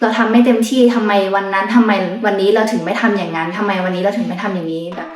เราทำไม่เต็มที่ทำไมวันนั้นทำไมวันนี้เราถึงไม่ทำอย่างนั้นทำไมวันนี้เราถึงไม่ทำอย่างนี้แบบ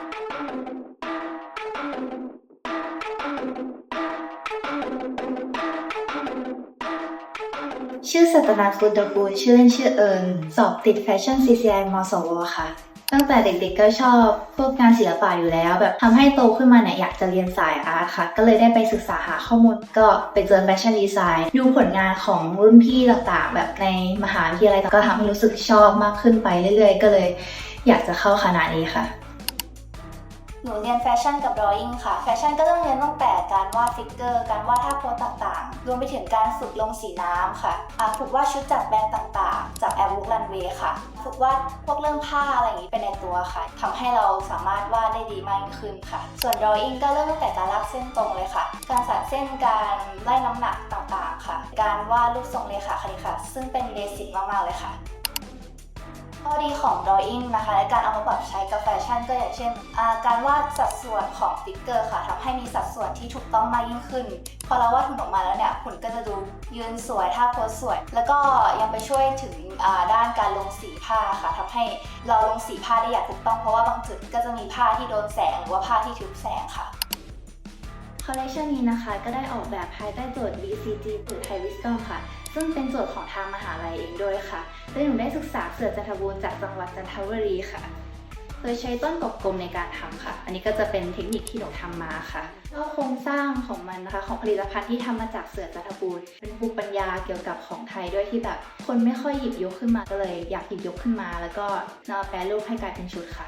ชื่อสัตนาฟูดกูลชื่อเล่นชื่อเอิญสอบติดแฟชั่น CCI มสวค่ะ ตั้งแต่เด็กๆก็ชอบพวกงานศิลปะอยู่แล้ว แบบทำให้โตขึ้นมาเนี่ยอยากจะเรียนสายอาร์ตค่ะ ก็เลยได้ไปศึกษาหาข้อมูลก็ไปเจอแฟชั่นดีไซน์ดูผลงานของรุ่นพี่ต่างๆ แบบในมหาวิทยาลัยก็ทำให้รู้สึกชอบมากขึ้นไปเรื่อยๆ ก็เลย อยากจะเข้าคณะนี้ค่ะ หนูเรียนแฟชั่นกับดรออิ่งค่ะ แฟชั่นก็ต้องเรียนตั้งแต่การวาดฟิกเกอร์ การวาดท่าโพสต่างๆ รวมไปถึงการฝึกลงสีน้ำค่ะฝึกวาดชุดจากแบรนด์ต่างๆ จากแอร์บุ๊กรันเวย์ค่ะ ฝึกวาดพวกเรื่องผ้าอะไรอย่างนี้เป็นในตัวค่ะทำให้เราสามารถวาดได้ดีมากขึ้นค่ะ ส่วนดรออิ่งก็เริ่มตั้งแต่การลากเส้นตรงเลยค่ะ การสานเส้น การไล่น้ำหนักต่างๆ ค่ะ การวาดรูปทรงเลขาคณิตค่ะ ซึ่งเป็นเบสิกมากๆเลยค่ะ ข้อดีของ drawing นะคะและการเอามาปรับใช้กับแฟชั่นก็อย่างเช่นาการวาดสัดส่วนของฟิกเกอร์ค่ะทำให้มีสัดส่วนที่ถูกต้องมากยิ่งขึ้น พอเราวาดหุ่นออกมาแล้วเนี่ยหุ่นก็จะดูยืนสวยท่าโพสสวย แล้วก็ยังไปช่วยถึงด้านการลงสีผ้าค่ะทำให้เราลงสีผ้าได้อย่างถูกต้องเพราะว่าบางจุดก็จะมีผ้าที่โดนแสงหรือว่าผ้าที่ทึบแสงค่ะ อลเลคชันนี้นะคะก็ได้ออกแบบภายใต้โจทย์ BCG หรือ Thai Wisdom ค่ะ ซึ่งเป็นโจทย์ของทางมหาลัยเองด้วยค่ะโดยหนูได้ศึกษาเสือจันทบูรณ์จากจังหวัดจันทบุรีค่ะ โดยใช้ต้นกบกลมในการทำค่ะ อันนี้ก็จะเป็นเทคนิคที่หนูทำมาค่ะก็โครงสร้างของมันนะคะของผลิตภัณฑ์ที่ทำมาจากเสือจันทบูรณ์เป็นภูมิปัญญาเกี่ยวกับของไทยด้วยที่แบบ คนไม่ค่อยหยิบยกขึ้นมาก็เลย อยากหยิบยกขึ้นมา แล้วก็นำมาแปรรูปให้กลายเป็นชุดค่ะ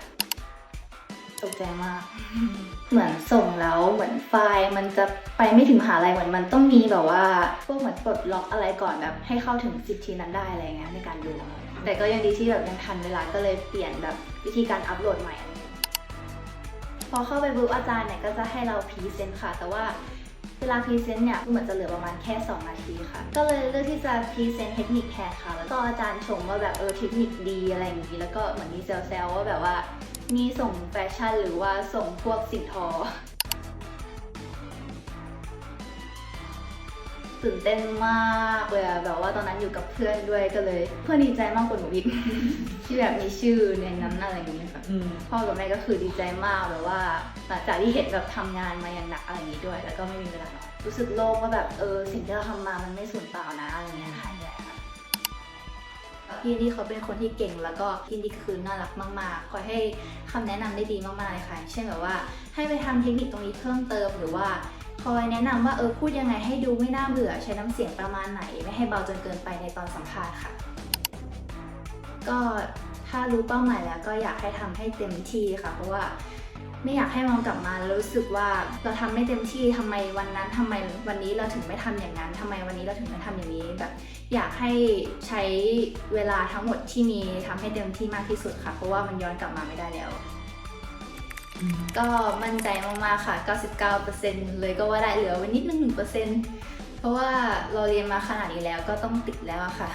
ตกใจมาก เหมือนส่งแล้วเหมือนไฟล์มันจะไปไม่ถึงมหาลัยเหมือนมันต้องมีแบบว่าพวกเหมือนปลดล็อกอะไรก่อนแบบให้เข้าถึงสิทธินั้นได้อะไรเงี้ยในการดูแต่ก็ยังดีที่แบบยังทันเวลาก็เลยเปลี่ยนแบบวิธีการอัปโหลดใหม่พอเข้าไปบุ๊อาจารย์เนี่ยก็จะให้เราพรีเซนต์ค่ะ แต่ว่าเวลาพรีเซนต์เนี่ยเหมือนจะเหลือประมาณแค่ 2 นาทีค่ะ ก็เลยเลือกที่จะพรีเซนต์เทคนิคแทนค่ะ แล้วก็อาจารย์ชมว่าแบบเออเทคนิคดีอะไรอย่างนี้ แล้วก็เหมือนมีเซลล์ว่าแบบว่า มีส่งแฟชั่นหรือว่าส่งพวกสิ่งทอ ตื่นเต้นมากเลยอะแบบว่าตอนนั้นอยู่กับเพื่อนด้วยก็เลย เพื่อนดีใจมากกว่าหนูอีก ที่แบบมีชื่อในนั้นอะไรอย่างเงี้ยค่ะอืม พ่อกับแม่ก็คือดีใจมากแบบว่าหลังจากที่เห็นแบบทำงานมาอย่างหนักอะไรอย่างนี้ด้วย แล้วก็ไม่มีเวลานอนรู้สึกโล่งว่าแบบเออสิ่งที่เราทำมามันไม่สูญเปล่านะอะไรเงี้ยค่ะ พี่นี่เขาเป็นคนที่เก่ง แล้วก็พี่นี่คือน่ารักมากๆ คอยให้คำแนะนำได้ดีมากๆเลยค่ะ เช่นแบบว่าให้ไปทำเทคนิคตรงนี้เพิ่มเติมหรือว่าคอยแนะนำว่าเออพูดยังไงให้ดูไม่น่าเบื่อใช้น้ำเสียงประมาณไหน ไม่ให้เบาจนเกินไปในตอนสัมภาษณ์ค่ะ ก็ถ้ารู้เป้าหมายแล้วก็อยากให้ทำให้เต็มที่ค่ะ เพราะว่า ไม่อยากให้มองกลับมาแล้วรู้สึกว่าเราทำไม่เต็มที่ทำไมวันนั้นทำไมวันนี้เราถึงไม่ทำอย่างนั้นทำไมวันนี้เราถึงไม่ทำอย่างนี้แบบ อยากให้ใช้เวลาทั้งหมดที่มีทำให้เต็มที่มากที่สุดค่ะ เพราะว่ามันย้อนกลับมาไม่ได้แล้ว ก็มั่นใจมากๆค่ะ 99%เลยก็ว่าได้เหลือไว้นิดนึง1%เพราะว่าเราเรียนมาขนาดนี้แล้วก็ต้องติดแล้วอะค่ะ